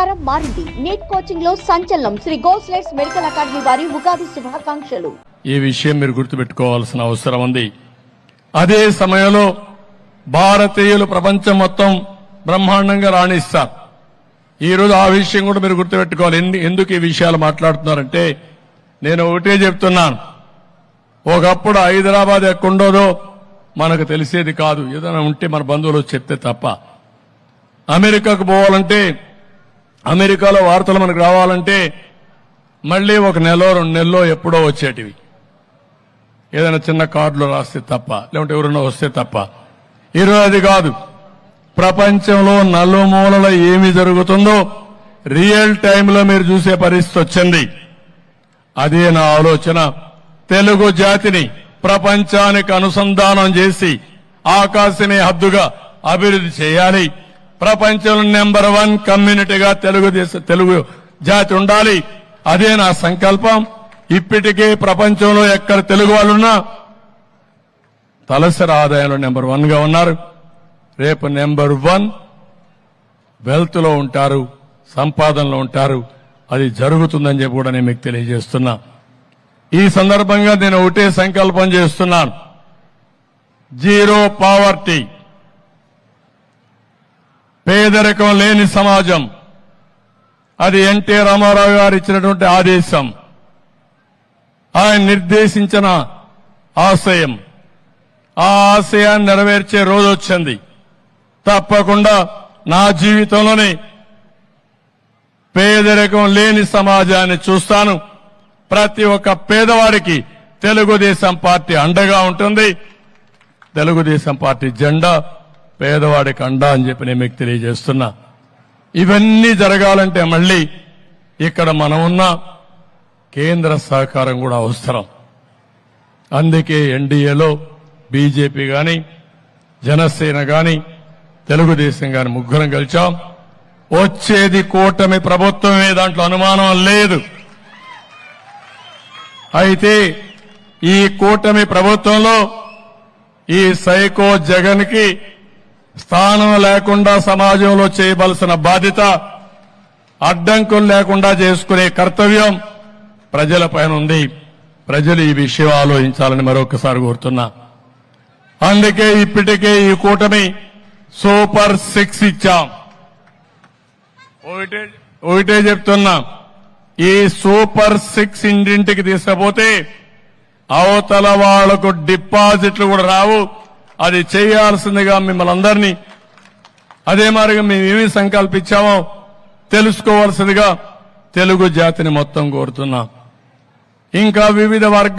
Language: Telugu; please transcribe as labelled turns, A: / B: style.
A: ప్రచారం మారింది. నీట్ కోచింగ్లో సంచలనం. శ్రీ గోస్లెట్స్ మెడికల్ అకాడమీ వారి ఉగాది శుభాకాంక్షలు.
B: ఈ విషయం మీరు గుర్తుపెట్టుకోవాల్సిన అవసరం ఉంది. అదే సమయంలో భారతీయులు ప్రపంచం మొత్తం బ్రహ్మాండంగా రాణిస్తారు. ఈ రోజు ఆ విషయం కూడా మీరు గుర్తుపెట్టుకోవాలి. ఎందు- ఎందుకు ఈ విషయాలు మాట్లాడుతున్నారంటే నేను ఒకటే చెప్తున్నాను. ఒకప్పుడు హైదరాబాద్ ఎక్కడుండోదో మనకు తెలిసేది కాదు. ఏదైనా ఉంటే మన బంధువులు చెప్తే తప్ప. అమెరికాకు పోవాలంటే అమెరికాలో వార్తలు మనకు రావాలంటే మళ్ళీ ఒక నెల రెండు నెలలో ఎప్పుడో వచ్చేటివి. ఏదైనా చిన్న కార్డులో రాస్తే తప్ప లేకుంటే ఎవరైనా వస్తే తప్ప. ఈరోజు అది కాదు. ప్రపంచంలో నలుమూలల ఏమి జరుగుతుందో రియల్ టైంలో మీరు చూసే పరిస్థితి వచ్చింది. అదే నా ఆలోచన. తెలుగు జాతిని ప్రపంచానికి అనుసంధానం చేసి ఆకాశమే హద్దుగా అభివృద్ధి చేయాలి. ప్రపంచంలో నెంబర్ వన్ కమ్యూనిటీగా తెలుగుదేశ తెలుగు జాతి ఉండాలి. అదే నా సంకల్పం. ఇప్పటికే ప్రపంచంలో ఎక్కడ తెలుగు వాళ్ళున్నా తలసరి ఆదాయంలో నెంబర్ వన్గా ఉన్నారు. రేపు నెంబర్ వన్ వెల్త్లో ఉంటారు సంపాదనలో ఉంటారు. అది జరుగుతుందని చెప్పి కూడా నేను మీకు తెలియజేస్తున్నా. ఈ సందర్భంగా నేను ఒకటే సంకల్పం చేస్తున్నాను. Zero poverty. పేదరికం లేని సమాజం. అది ఎన్టీ రామారావు గారు ఇచ్చినటువంటి ఆదేశం. ఆయన నిర్దేశించిన ఆశయం. ఆ ఆశయాన్ని నెరవేర్చే రోజు వచ్చింది. తప్పకుండా నా జీవితంలోనే పేదరికం లేని సమాజాన్ని చూస్తాను. ప్రతి ఒక్క పేదవాడికి తెలుగుదేశం పార్టీ అండగా ఉంటుంది. తెలుగుదేశం పార్టీ జెండా పేదవాడికి అండ అని చెప్పి నేను మీకు తెలియజేస్తున్నా. ఇవన్నీ జరగాలంటే మళ్ళీ ఇక్కడ మనం ఉన్న కేంద్ర సహకారం కూడా అవసరం. అందుకే ఎన్డీఏలో బీజేపీ గాని జనసేన గాని తెలుగుదేశం గాని ముగ్గురం గెలిచాం. వచ్చేది కూటమి ప్రభుత్వమే దాంట్లో అనుమానం లేదు. అయితే ఈ కూటమి ప్రభుత్వంలో ఈ సైకో జగన్కి స్థానం లేకుండా సమాజంలో చేయవలసిన బాధ్యత అడ్డంకులు లేకుండా చేసుకునే కర్తవ్యం ప్రజలపైన ఉంది. ప్రజలు ఈ విషయం ఆలోచించాలని మరొకసారి కోరుతున్నా. అందుకే ఇప్పటికే ఈ కూటమి సూపర్ సిక్స్ ఇచ్చాం. ఒకటే ఒకటే చెప్తున్నా. ఈ సూపర్ సిక్స్ ఇంటింటికి తీసుకపోతే అవతల వాళ్ళకు డిపాజిట్లు కూడా రావు. అది చేయాల్సిందిగా మిమ్మల్ని అందరినీ అదే మార్గం మేము సంకల్పించామో తెలుసుకోవాల్సిందిగా తెలుగు జాతిని మొత్తం కోరుతున్నాం. ఇంకా వివిధ వర్గ